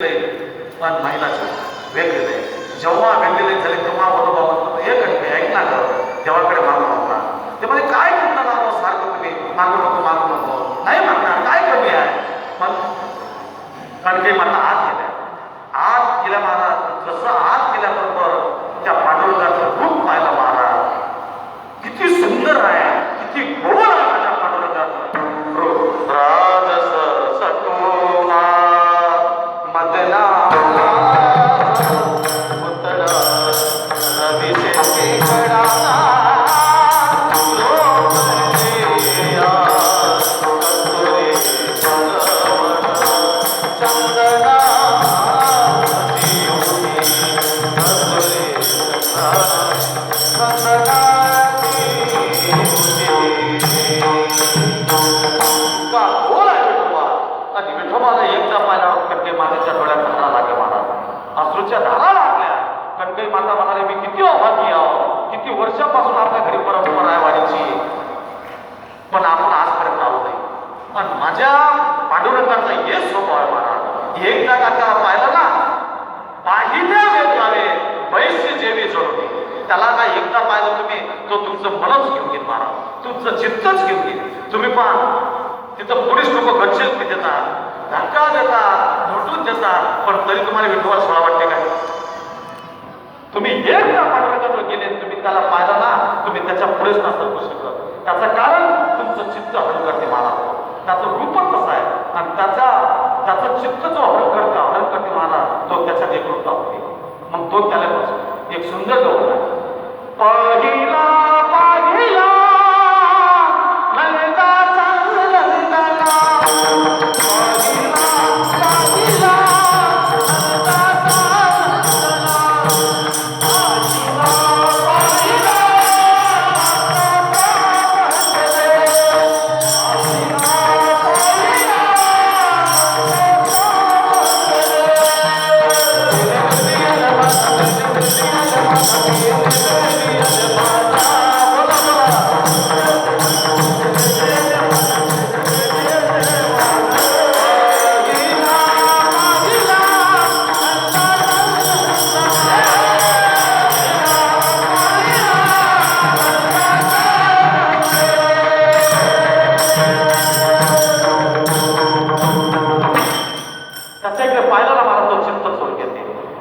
पण महिलाचे वेगवेगळे जेव्हा वेगवेगळे झाले तेव्हा बरोबर म्हणतो हे कणके ऐक ना गं देवाकडे मागू नका ते म्हणजे काय म्हणणार आहो सारखं तुम्ही मागू नको मागू नको नाही म्हणणार काय कमी आहे पण कारण की आत गेल्या विठोबाला एकदा पाहिल्यावर कणके मातेच्या डोळ्यात धारा लागे महाराज अश्रूच्या धारा लागल्या. कणके माता म्हणाले मी किती अभागी आहो. किती वर्षापासून आपल्या घरी परंपरा आहे वाणीची पण आपण आजपर्यंत आलो नाही. पण माझ्या पांडुरंगाचा हे स्वभाव आहे महाराज. एकदा का त्याला पाहिलं ना पाहिल्या वेगाने बैसे जेवे जोडते त्याला काय एकदा पाहिलं तुम्ही तो तुमचं मनच घेऊन घेईल महाराज. तुमचं चित्तच घेऊन घेईल तुम्ही पहा तिथं पोलीस लोक गच्छेत देतात धक्का देतात लुटून देतात पण तरी तुम्हाला विठोबा सोळा वाटते काय तुम्ही एकदा पांडुरंगाजवळ गेले तुम्ही त्याला पाहिला ना तुम्ही त्याच्या पुढेच नसतं करू शकत त्याचं कारण तुमचं चित्त हरण करते महाराज त्याचं रूपच कसं आहे? आणि त्याचा त्याचं चित्त जो हरण करता हरण करते महाराज तो त्याच्यात एकरूपता होते. मग तो त्याला एक सुंदर गौरव आहे.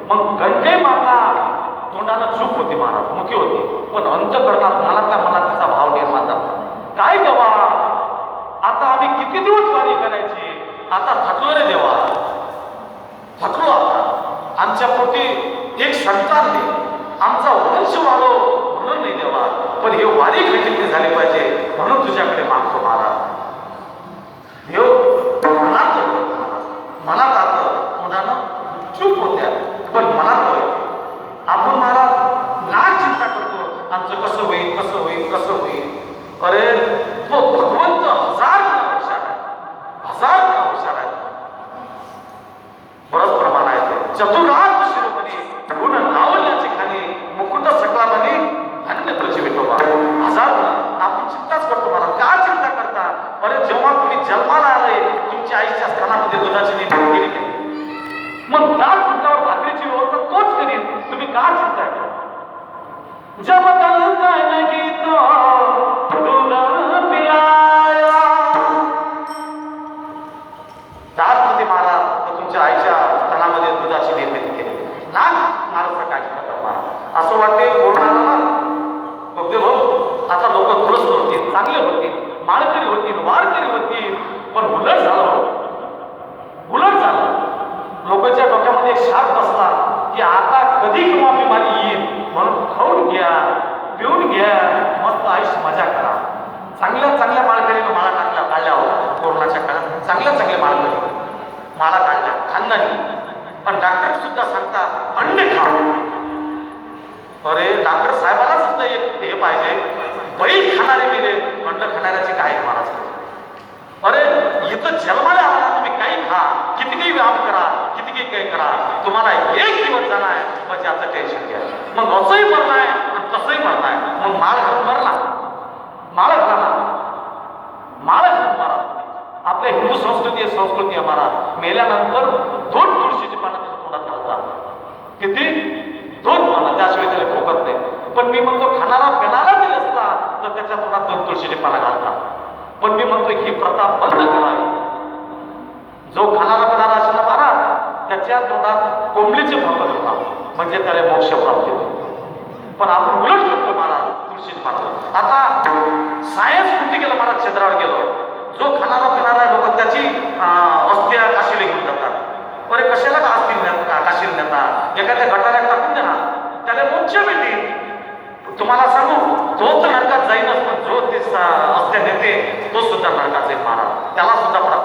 मग गणके माता तोंडाला चूक होती महाराज मुखी होती. पण अंत करतात मनातल्या मनात त्याचा भाव निर्माण झाला. काय देवा? आता आम्ही किती दिवस कार्य करायची? आता थकलो रे देवा. थकलो आता. आमच्या पोटी एक संतान दे आमचा वंश वाढो म्हणून नाही देवा पण हे वारी खंडित झाली पाहिजे म्हणून तुझ्याकडे मागतो महाराज देव मनात मनात आलं तोंडानं चूक होत्या पण मनात होय आपण महाराज ना चिंता करतो आमचं कसं होईल कसं होईल कसं होईल अरे तो भगवंत हजार गुणा हुशार आहे हजार गुणा हुशार आहे बरंच प्रमाण आहे ते चतुरात शिरोमणी गुण लावण्याचे खाली मुकुट सकला म्हणे अन्य तुझी विठोबा हजार गुण आपण चिंताच करतो मला का चिंता करता अरे जेव्हा तुम्ही जन्माला आले तुमच्या आईच्या स्थानामध्ये दुधाची निर्माण केली. मग दाल तुमच्यावर भाकरीची ओढ तर तोच करीन. तुम्ही का चिंता करा जब तक बैल खाणारे मेले म्हटलं खाणाऱ्याचे काय महाराज? अरे इथं जन्माला आला तुम्ही काही खा कितीही व्याम व्यायाम करा कितीही काही करा तुम्हाला एक दिवस जाणार आहे मग याचं टेन्शन घ्या. मग असंही मरणार आहे आणि तसंही मरणार आहे. मग माळ घालून मरला. माळ घाला. माळ घालून मारा. आपल्या हिंदू संस्कृती आहे संस्कृती आहे महाराज. मेल्यानंतर दोन तुळशीची पानं त्याच्या तोंडात घालतात. किती? दोन पानं. त्याशिवाय त्याला ठोकत नाही. पण मी म्हणतो खाणारा पिणारा जरी असता तर त्याच्या सुद्धा दोन तुळशीने पाला घालतात पण मी म्हणतो ही प्रथा बंद करावी जो खाणारा पिणारा असेल मारा त्याच्या तोंडात कोंबडीचे भाकत होता म्हणजे त्याला मोक्ष प्राप्त होतो. पण आपण उलट शकतो मला तुळशीत महाराज आता सायन्स कुठे गेलं मला क्षेत्रावर गेलो. जो खाणारा पिणारा लोक त्याची अस्थिर काशीला घेऊन जातात. बरे कशाला का असतील त्याला सुद्धा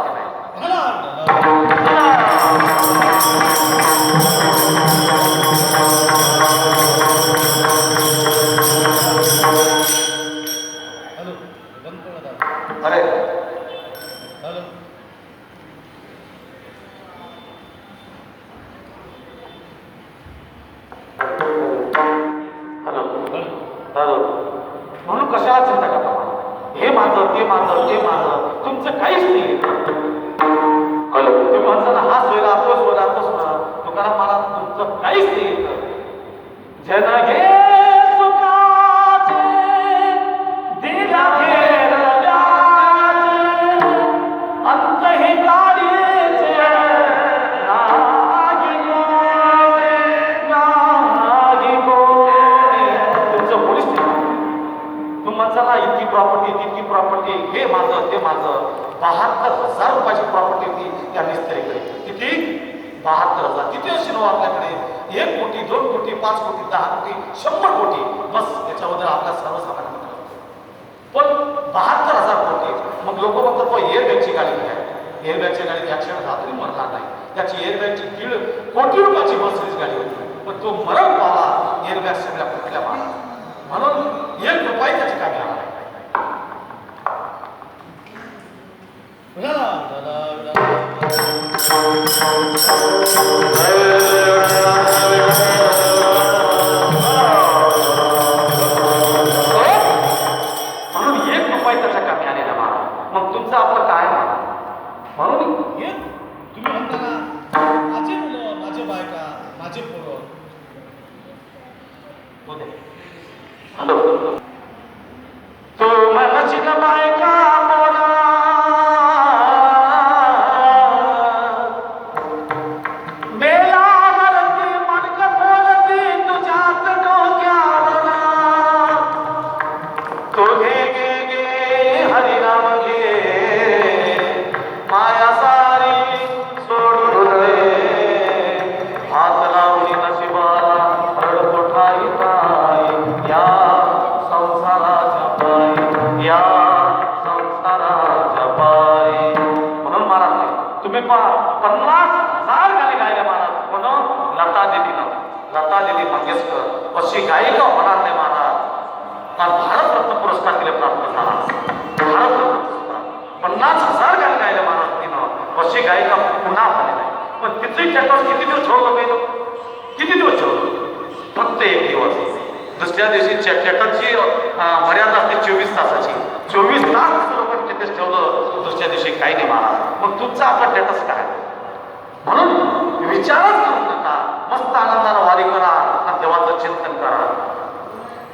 मंगेशकर अशी गायिका होणार नाही महाराज. भारतरत्न पुरस्कार दिले प्राप्त झाला. भारतरत्न पन्नास हजार गाणी गायले महाराज तिनं. अशी गायिका पुन्हा झाली नाही. पण तिचंही स्टेटस किती दिवस ठेवलं पाहिजे किती दिवस ठेवलं फक्त एक दिवस. दुसऱ्या दिवशी स्टेटसची मर्यादा असते चोवीस तासाची. चोवीस तास लोक स्टेटस ठेवलं. दुसऱ्या दिवशी काही नाही महाराज. मग तुमचा आपला स्टेटस काय? म्हणून विचारच करू मस्त आनंदानं वारी करा आणि देवाचं चिंतन करा.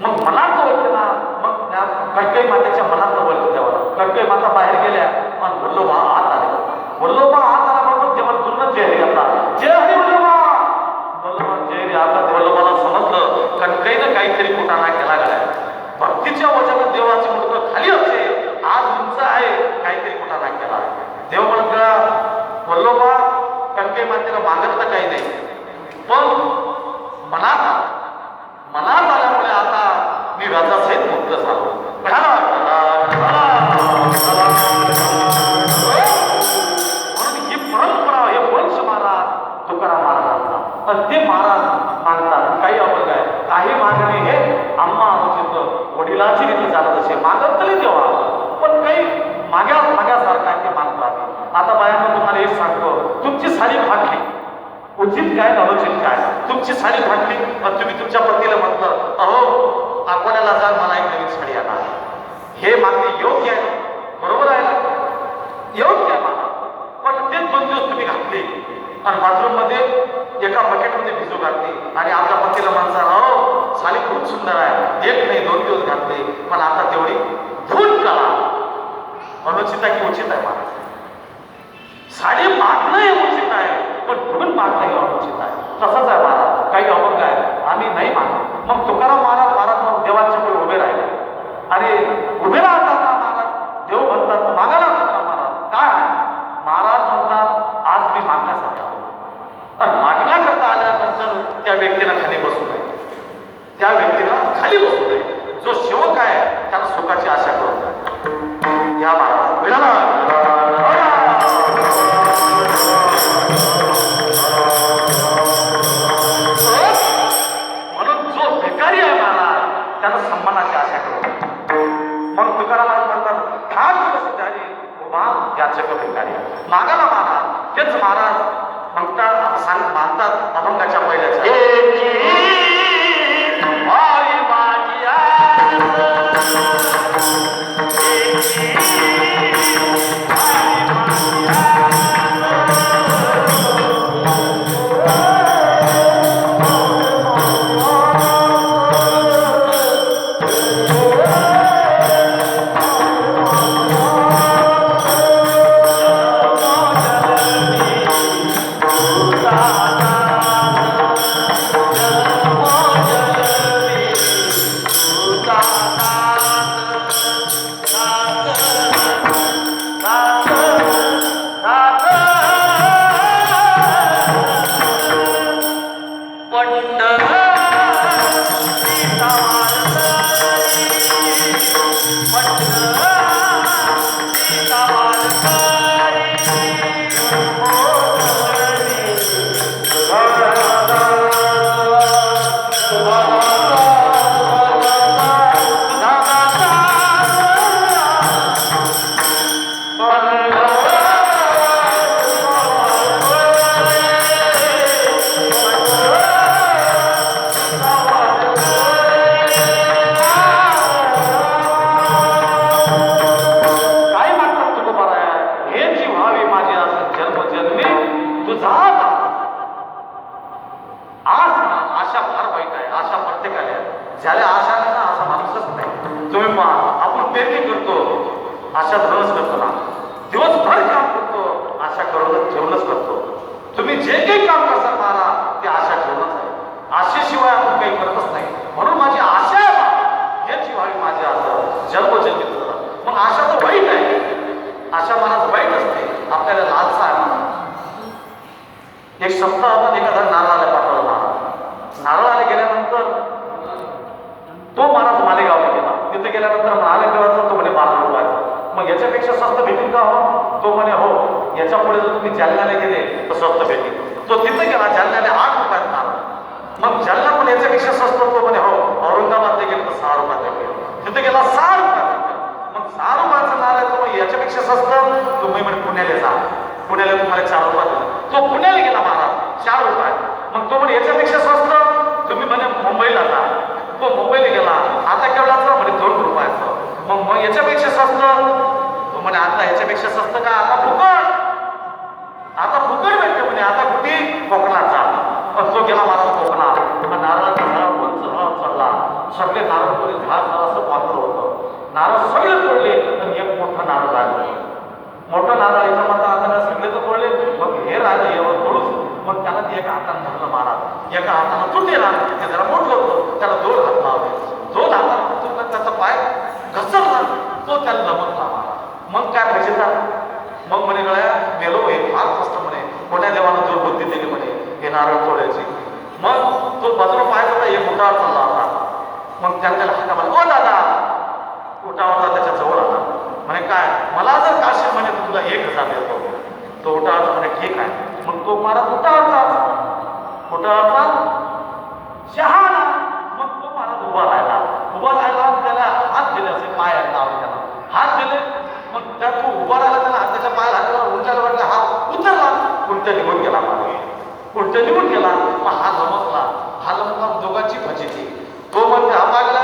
मग मनात वळते ना मग त्या कटकई मातेच्या मनात वळते देवाला. कटकई माता बाहेर गेल्या पण वल्लोबा आत आले वल्लोबा आत आला म्हणून जेव्हा पूर्ण हरी घातला. जय हरी वल्लोबा वल्लोबा जय आता वल्लोबाला समजलं कटकईनं काहीतरी कुटाणा केला गेला भक्तीच्या वजनात देवाची मुलगा खाली असते आज उंच आहे काहीतरी कुटाणा केला. देव म्हणत वल्लोबा कणके मातेला मागत काही नाही. पण मला मला झाल्यामुळे आता मी रजासहित मुक्त झालो. म्हणून ही परंपरा हे वंश महाराज तुकाराम महाराजांचा. पण ते महाराज मागतात काही अभंग आहे. काही मागणे हे आम्हा अनुचित वडिलाची रीती चालत असे मागत तरी तेव्हा पण काही माग्या माग्यासारखं आहे ते मागतात आता बायांना तुम्हाला हे सांगतो. तुमची साडी फाटली उचित काय अनुचित काय? तुमची साडी फाटली मग तुम्ही तुमच्या पतीला म्हटलं अहो अकोल्याला जा मला एक नवीन साडी आणा. हे मागणी योग्य आहे? बरोबर आहे ना? योग्य आहे मला पण ते दोन दिवस तुम्ही घातले. आणि बाथरूममध्ये एका बकेटमध्ये भिजू घातली. आणि आपल्या पतीला म्हणता अहो साडी खूप सुंदर आहे. एक नाही दोन दिवस घातले. पण आता तेवढी धुवून करा. अनुचित आहे की उचित आहे मला साडी मागणं हे उचित आहे पण मागणं हे अनुचित आहे तसंच आहे महाराज. काही अभंग आहे आम्ही नाही मागत. मग तुकाराम महाराज महाराज मग देवाच्या पुढे उभे राहिले? आणि उभे राहताना महाराज. देव म्हणतात मागायला तुकाराम महाराज. काय महाराज म्हणतात आज मी मागण्यासाठी आलो. पण मागण्याकरता आल्यानंतर त्या व्यक्तीला खाली बसू नये. त्या व्यक्तीला खाली बसू नये. जो शेवक आहे त्याला सुखाची आशा तुम्ही जालन्याला गेले तर स्वस्त भेटेल तो तिथे गेला जालन्याने आठ रुपयात नारळ मग जालना पण याच्यापेक्षा स्वस्त होतो म्हणे हो औरंगाबादला गेलं तर सहा रुपयात तिथे गेला सहा रुपयात मग सहा रुपयाचं नारळ आहे, तो याच्यापेक्षा स्वस्त तुम्ही म्हणे पुण्याला जा. पुण्याला तुम्हाला चार रुपयात तो पुण्याला गेला महाराज चार रुपयात. मग तो म्हणे याच्यापेक्षा स्वस्त तुम्ही म्हणे मुंबईला जा. तो मुंबईला गेला आता केवढाचा म्हणे दोन रुपयाचं. मग मग याच्यापेक्षा स्वस्त तो म्हणे आता याच्यापेक्षा स्वस्त का? आता फुकट. आता फुकट भेटते म्हणे. आता कुठे? कोकणात जा. पण गेला माझा कोकणात. मग नारळाचा झाड उंच झाड चढला सगळे नारळ कोणी झाड असं पात्र होतं. नारळ सगळे तोडले पण एक मोठं नारळ राहिलं मोठं नारळ याच्या माता आता सगळे तर तोडले. मग हे राहिलं एवढं तोडूच मग त्याला ते एका हातानं धरलं महाराज एका हातानं तुटेला ते जरा मोठं होतं. त्याला दोन हात लावले. दोन हाताने तुटला त्याचा पाय घसरला. तो त्याला जमतला महाराज मग काय पाहिजे मग म्हणे गळ्या गेलो हे फार कष्ट म्हणे कोण्या देवानं जोर बुद्धी दिली म्हणे हे नारळ तोडायची. मग तो बाजूला पाहत होता एक उठावर चालला होता. मग त्याने त्याला हाका मारला, ओ दादा! उठावरचा त्याच्याजवळ आला. म्हणे काय? मला जर काशी म्हणे तर तुला एक हजार देतो. तो उठावरचा म्हणे ठीक आहे. मग तो महाराज उठावरचा उठावरचा शहाणा. मग तो महाराज उभा राहिला. उभा राहिला त्याला हात दिले असे पाय लावले त्याला. हात दिले. मग त्या तो उभा राहिला त्याला त्याच्या घातला उलट्याला वाटला हात उतरला उलट्या निघून गेला महाराज निघून गेला मग हा लमकला हा लमकला दोघांची फजिती तो. म्हणते हा मागला.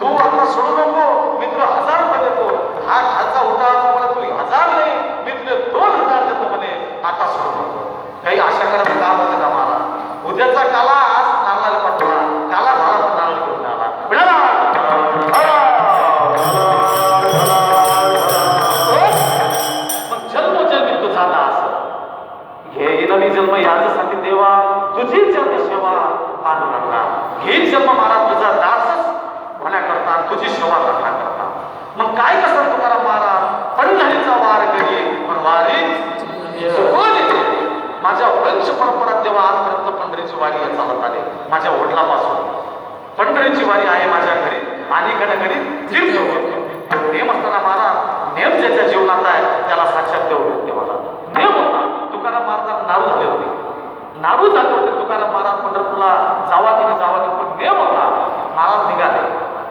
तू आता सोडू नको मी तुला हजार रुपये देतो हा खालचा उठा मला तू हजार नाही मी तुला दोन हजार देतो म्हणे आता सोडू नको काही आशा करायचं काम होतं का मला उद्याचा काला आज नारळाला पाठवला काला झाला तर नारळ घेऊन आला मिळाला देवा तुझी जन्म सेवा पांडुरंगा घे जन्म महाराज तुझा दासच होण्याकरता आणि तुझी सेवा करण्याकरता मग काय कसं तुकाराम महाराज पंढरीचा वार करी पण वारी कोण येते माझ्या वंश परंपरा तेव्हा आजपर्यंत पंढरीची वारी हे चालत आले माझ्या वडिलापासून पंढरीची वारी आहे माझ्या घरी आणि घडी तीर्थ होतो नेम असताना महाराज नेम ज्याच्या जीवनात आहे त्याला साक्षात देऊ शकते मला नेम होता तुकाराम महाराज नारू झाले होते नारू झाले होते तुकाराम महाराज पंढरपूरला जावा की नाही जावा की पण नेम होता महाराज निघाले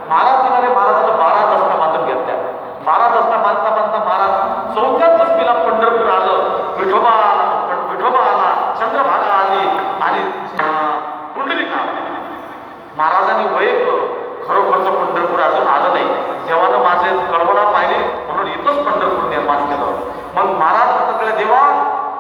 महाराज निघाले महाराजाला बारा दसका बांधून घेतल्या बारा दसका बांधता बांधता महाराज चौथ्या दसमीला पंढरपूर आलं विठोबा आला पण विठोबा आला चंद्रभागा आली आणि अं, पुंडलिका महाराजांनी वैक खरोखरचं पंढरपूर अजून आलं नाही जेव्हा माझे कळवळा पाहिले म्हणून इथंच पंढरपूर निर्माण केलं मग महाराज म्हटलं देवा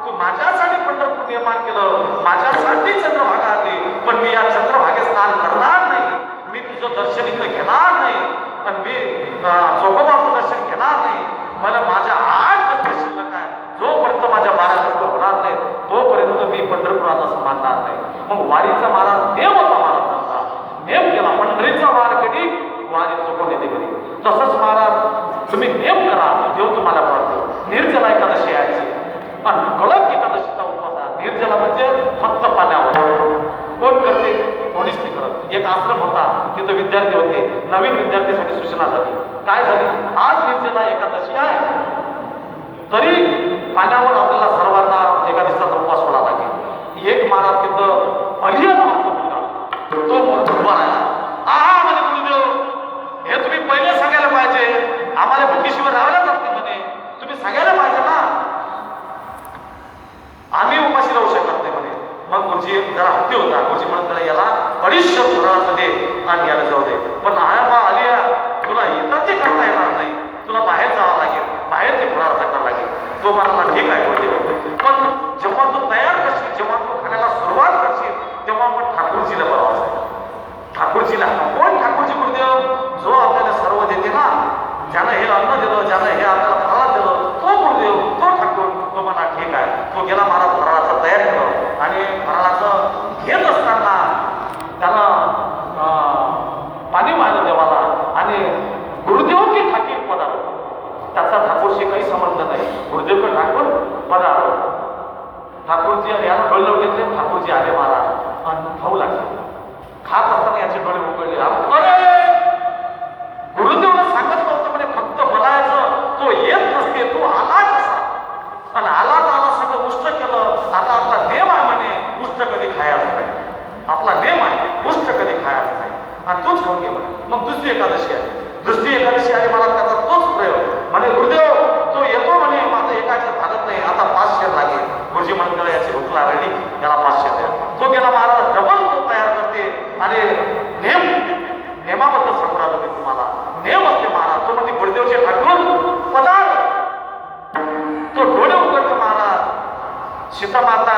तू माझ्यासाठी पंढरपूर निर्माण केलं माझ्यासाठी चंद्रभागा आली पण मी या चंद्रभागेत स्नान करणार नाही मी तुझं दर्शन इथं घेणार नाही पण मी अं, जोगोबाचं दर्शन घेणार नाही मला माझ्या आठ वर्ष शिल्लक आहे जोपर्यंत माझ्या बारा वर्ष होणार नाही तोपर्यंत मी पंढरपुरात असं मानणार नाही मग वारीचा महाराज नेम होता नव्हता नेम केला पंढरीचा वार कधी? वारी चुकून येते कधी. तसंच महाराज तुम्ही नेम करा देव तुम्हाला पडतो. निर्जला एकादशी यायची आणि कडक एकादशीचा उपवास निर्जला म्हणजे फक्त पाण्यावर. कोण करते? कोणीच नाही करत. एक आश्रम होता. तिथं विद्यार्थी होते. नवीन विद्यार्थीसाठी सूचना झाली. काय झाली? आज निर्जला एकादशी आहे. तरी पाण्यावर आपल्याला सर्वांना एका दिवसाचा उपवास सोडा लागेल. एक महाराज तिथं अलिया नावाचा मुलगा तो मोठा उभा राहिला आहा म्हणे गुरुदेव हे तुम्ही पहिले सांगायला पाहिजे आम्हाला भुकीशिवाय राहायला जात नाही म्हणे तुम्ही सांगायला पाहिजे ना आम्ही उपाशी राहू शकत नाही म्हणे मग त्याला जरा हत्ती होता गुरुजी म्हणत त्याला याला अडीचशे फुराचं दे आणि याला जाऊ दे. पण आया आलिया तुला इथं ते करता येणार नाही. तुला बाहेर जावं लागेल. बाहेर ते फुरार टाकावं लागेल. तो मला ठीक आहे गुरुजी पण जेव्हा तू तयार करशील जेव्हा तू खाण्याला सुरुवात करशील तेव्हा मग ठाकूरजीला बरोबर ठाकूरजीला कोण ठाकूरजी गुरुदेव जो आपल्याला सर्व देते ना ज्यानं हे अन्न दिलं ज्यानं हे आपल्याला फराळ दिलं तो गुरुदेव तो ठाकूर तो म्हणा ठीक आहे तो गेला महाराज फराळाचं तयार केलं आणि फराळाचं घेत असताना त्यानं अं, पाणी वाहिलं देवाला आणि गुरुदेव की ठाकीर पदार्थ त्याचा ठाकूरशी काही संबंध नाही गुरुदेव की ठाकूर पदार्थ ठाकूरजी यानं डोळे घेतले ठाकूरजी आले महाराज आणि खाऊ लागले खात असताना याचे डोळे उघडले अरे गुरुदेवला सांगत नव्हतं म्हणे फक्त बोलायचं तो येत नसते तो आला कसा आणि आला तर आला सगळं उष्ट केलं आता आपला नेम आहे म्हणे उष्ट कधी खायचं नाही आपला नेम आहे उष्ट कधी खायचं नाही आणि तोच खाऊन घे म्हणे मग दुसरी एकादशी आहे. दुसरी एकादशी आहे मला त्याचा तोच प्रयोग. म्हणे गुरुदेव तो येतो म्हणे माझं एकाचं भागत नाही आता पाचशे लागेल गुरुजी म्हणतो याची भूक लागली त्याला पाचशे द्या. तो गेला महाराज डबल तो तयार करते. आणि नेम नेमाबद्दल सांगू राहिलो मी तुम्हाला. नेम असते महाराज तो म्हणजे गुरुदेवचे ठाकूर पदार्थ. तो डोळे उघडतो महाराज सीता माता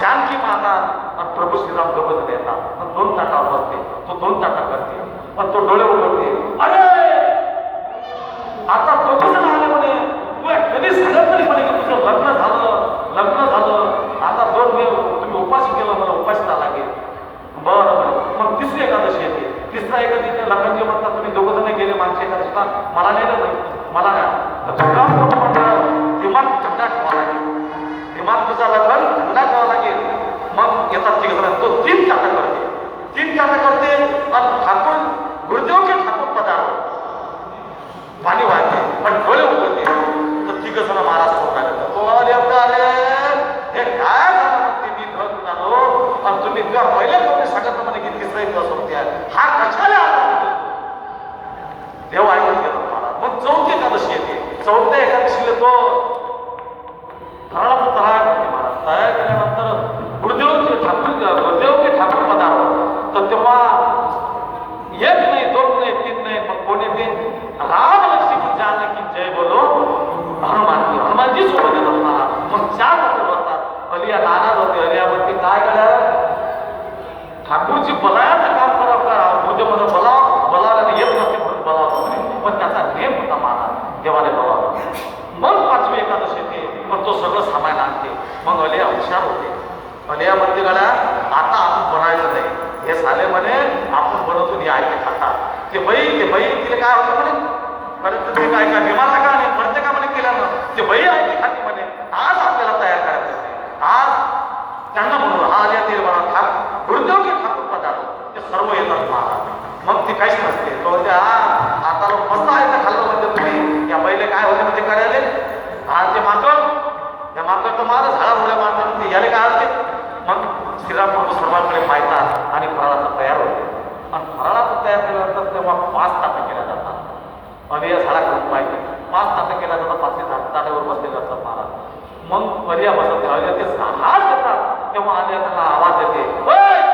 जानकी माता आणि प्रभू श्रीराम गपत देतात दोन ताटा बसते तो दोन ताटा करते. पण तो डोळे उघडते अरे! आता तो कसं आले म्हणे? तुला कधी सांगत नाही म्हणे की तुझं लग्न झालं लग्न झालं. आता दोन वेळ तुम्ही उपाशी केलं मला उपाशी लागेल. बरं बरं. मग तिसरी एकादशी येते. तिसरा एखादी लग्नाची म्हणतात तुम्ही दोघं जण गेले मागच्या एकादशीला मला नाही नाही मला नाही. तर तुला दिमाग थंडा ठेवा लागेल. दिमाग तुझा लग्न थंडा ठेवा लागेल. मग येतात तिघ तो तीन चाटा करते. तीन चाटा करते आणि ठाकूर म्हणे की तिसरा हा कशाला आला? देव ऐकून गेलो महाराज मग चौथी एकादशी येते. चौथ्या एकादशीला तो फराळाचं तयार करते महाराज तयार केल्यानंतर गुरुदेवचे ठाकूर गुरुदेवचे ठाकूर पदार्थ तर तेव्हा एक नाही दोन नाही तीन नाही मग कोणी ते राम लक्ष्मी की जय बोलो हनुमानजी. हनुमानजी सोबत येतात मला. मग चार लोक बसतात. अलिया नाराज होते अलियावरती काय केलं ठाकूरजी बलायाचं काम करा करा म्हणजे मला बला बलाला येत नसते म्हणून बला पण त्याचा नेम होता माझा देवाने बला मग पाचवी एकादशी येते पण तो सगळं सामान आणते. मग अलिया हुशार होते. अलिया म्हणते गाड्या आता आपण बनायचं नाही. हे झाले म्हणे आपण बनवतो हे ऐकले खाता. ते बाई ते बाई तिला काय होतं म्हणे? परत ते काय काय बिमार का आणि मरते का म्हणे केल्यानं? ते बाई ऐकली खाते म्हणे. आज आपल्याला तयार करायचं आज त्यांना म्हणून हा आल्या ते मला खात गुरुदेव जे ठाकूर पदार्थ ते सर्व येतात महाराज मग ती काहीच नसते. तो म्हणते हा आता मस्त आहे ना खाल्लं म्हणजे तुम्ही. या पहिले काय होते म्हणजे करायले हा ते माकड त्या माकड तर मारच झाडा मुळे मारतात. ते याले काय होते मग श्रीराम प्रभू सर्वांकडे पाहतात आणि फराळाचं तयार होते. आणि फराळाचं तयार केल्यानंतर तेव्हा पाच ताटं केल्या जातात. आणि या झाडाकडून पाहिजे. पाच ताटं केल्या जातात पाचशे ताट ताटावर बसलेले असतात महाराज मग पर्या बसत ते हात देतात तेव्हा आले त्याला आवाज येते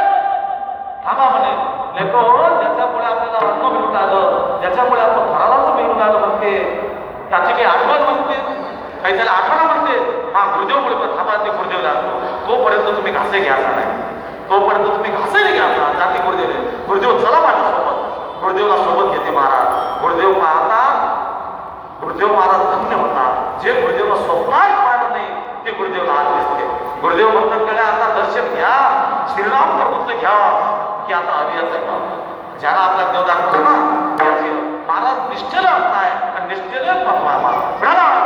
थांबा म्हणे. लेको हो, ज्याच्यामुळे आपल्याला अन्न मिळून आलं ज्याच्यामुळे आपण फराळाचं मिळून आलं म्हणते. त्याची काही आठवण म्हणते. काही त्याला आठवण म्हणते. हा गुरुदेवमुळे पण थांबा ते गुरुदेवला. तोपर्यंत तुम्ही घासे घ्यायचा नाही. तोपर्यंत तुम्ही घासे घ्यायचा जाते गुरुदेव गुरुदेव चला माझ्यासोबत. गुरुदेवला सोबत घेते महाराज. गुरुदेव पाहता गुरुदेव महाराज धन्य होतात. जे गुरुदेवला स्वप्नात पाहत नाही ते गुरुदेवला आज दिसते गुरुदेव म्हणतात कडे आता दर्शन घ्या. श्रीराम प्रभूचं घ्या. की आता अविरत घ्या ज्याला आपला देव दाखवतो ना त्याचे महाराज निश्चल आहे आणि निश्चल वारी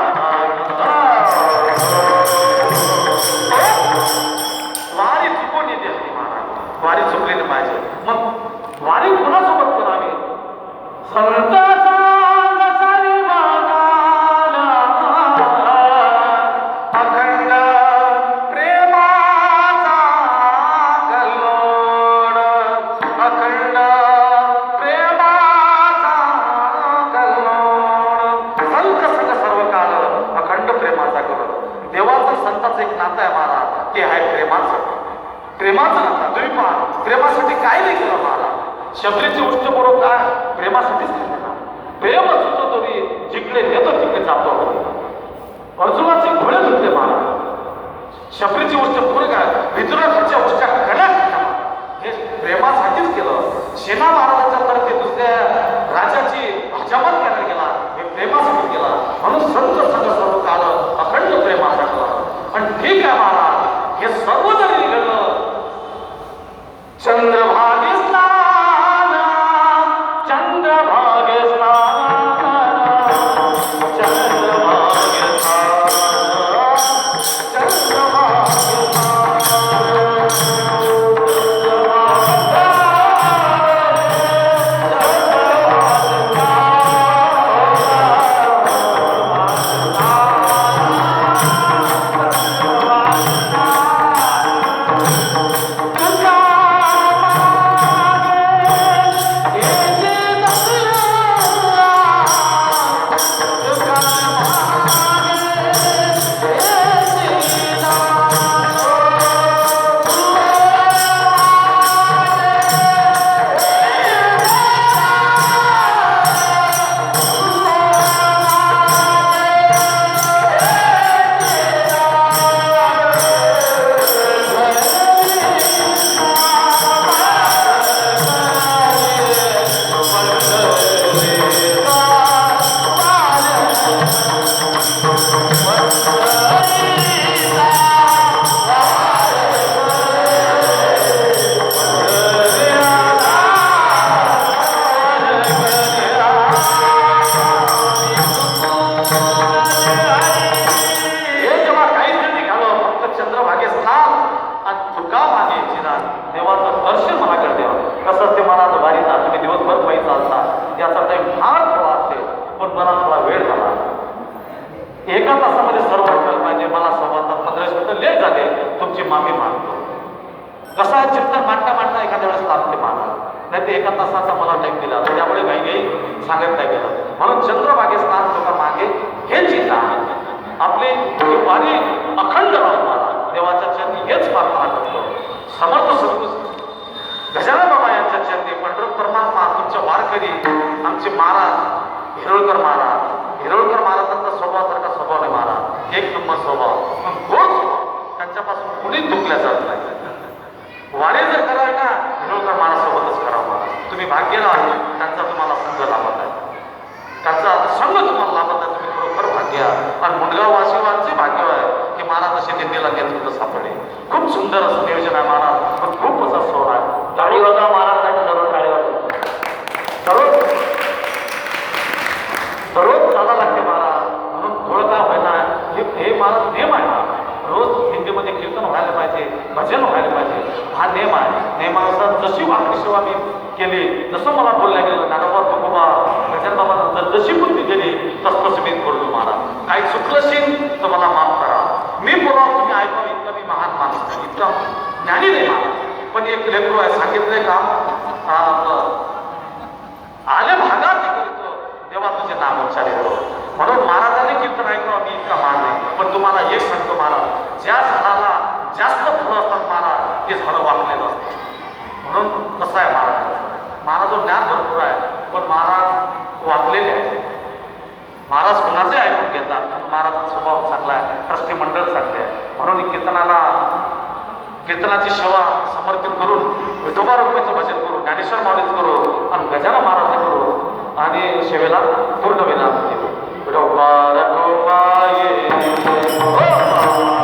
गजानन बाबा यांच्या चरणी पंढरपूर परमात्मा तुमच्या वारकरी आमचे महाराज हिरोळकर महाराज. हिरोळकर महाराजांचा स्वभावासारखा स्वभाव नाही महाराज. एक नंबर स्वभाव. पण गोड स्वभाव. त्यांच्यापासून कुणीच दुखल्या जात नाही. वाडे जर करावे ना हिरोळकर महाराजसोबतच करावं महाराज. तुम्ही भाग्याला आहे त्यांचा तुम्हाला संघ लाभत आहे. त्यांचा संघ तुम्हाला लाभत आहे. तुम्ही खरोखर भाग्य आणि मुंडगाव वाशिवांचे भाग्य आहे की महाराज असे दिंडीला नेतृत्व सापडले. खूप सुंदर असं नियोजन आहे महाराज. पण खूप असा सोहळा आहे. टाळी वाजवा महाराजसाठी सर्व टाळी वाजवा सर्व दररोज चाला लागते महाराज म्हणून थोडं काय व्हायला हे हे महाराज नियम आहे. रोज हिंदीमध्ये कीर्तन व्हायला पाहिजे भजन व्हायला पाहिजे. हा नियम आहे. नेमानुसार जशी वाकडी सेवा मी केली जसं मला बोलल्या गेलं नागोबा पकोबा भजन बाबा जशी बुद्धी दिली तस तसं मी करतो महाराज काही चुकलं तर मला माफ करा. मी बोला तुम्ही ऐकावं इतका मी महान माणूस नाही इतका ज्ञानी नाही महाराज पण एक लेकरू आहे सांगितलंय का? आले भागात ते. करतो तेव्हा तुझे नाव उच्चारित म्हणून महाराजांनी कीर्तन ऐकणं मी इतका मान नाही पण तुम्हाला एक सांगतो महाराज ज्या झाडाला जास्त फळं असतात महाराज ते झाडं वाकलेलं असतं म्हणून कसं आहे महाराज? महाराज ज्ञान भरपूर आहे पण महाराज वाकलेले आहे महाराज कुणाचे ऐकून घेतात पण महाराजांचा स्वभाव चांगला आहे ट्रस्टी मंडळ चांगले आहे. म्हणून कीर्तनाला कीर्तनाची सेवा समर्पित करून विठोबा रुपयाचं भजन करू ज्ञानेश्वर माऊलीचं करू आणि गजानन महाराज करू आणि सेवेला पूर्ण विराम देऊ विठोबा रघुबा ये. विठोबा रघुबा.